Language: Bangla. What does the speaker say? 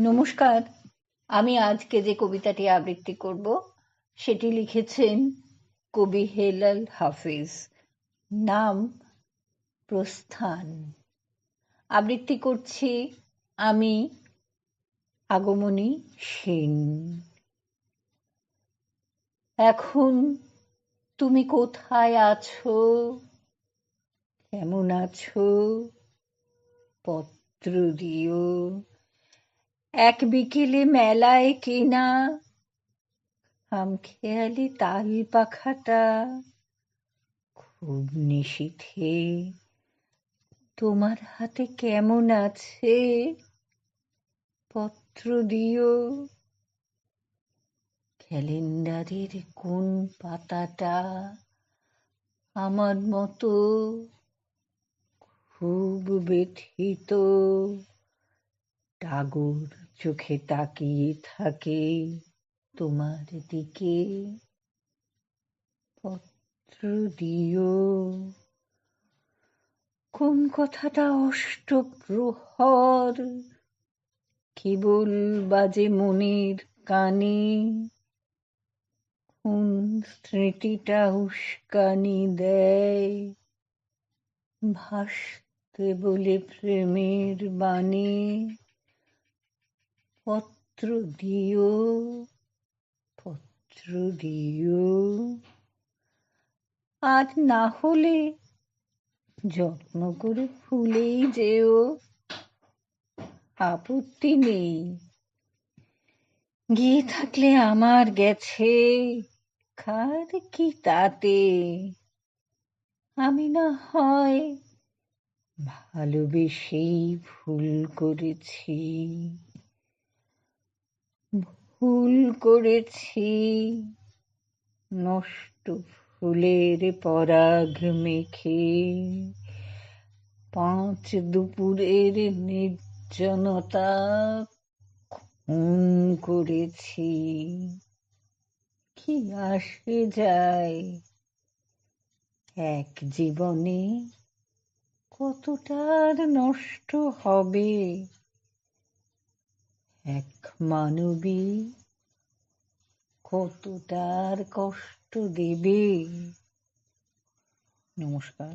নমস্কার, আমি আজকে যে কবিতাটি আবৃত্তি করব, সেটি লিখেছেন কবি হেলাল হাফিজ। নাম প্রস্থান। আবৃত্তি করছি আমি আগমনী সেন। এখন তুমি কোথায় আছো? কেমন আছো? পত্র দিও। এক বিকেলে মেলায় কেনা। খেয়ালি তাল পাখাটা, খুব নিশীথে তোমার হাতে কেমন আছে? পত্র দিও। ক্যালেন্ডারের কোন পাতাটা আমার মতো? খুব ব্যথিত। টাগর চোখে তাকিয়ে থাকে তোমার দিকে। পত্র দিও। কোন কথাটা অষ্টপ্রহর? কেবল বাজে মনের কানে। কোন স্মৃতিটা উস্কানি দেয়? ভাসতে বলে প্রেমের বাণী। পত্র দিও পত্র দিও আজ না হলে যত্ন করে ফুলেই যেও। আপত্তি নেই। গিয়ে থাকলে আমার গেছে। কার কি তাতে? আমি না হয় ভালোবেসেই ভুল করেছি। ভুল করেছি। নষ্ট ফুলের পরাগ মেখে পাঁচ দুপুরের নির্জনতা খুন করেছি। কি আসে যায় এক জীবনে কতটার নষ্ট হবে? এক মানবী কতটার কষ্ট দেবে? নমস্কার।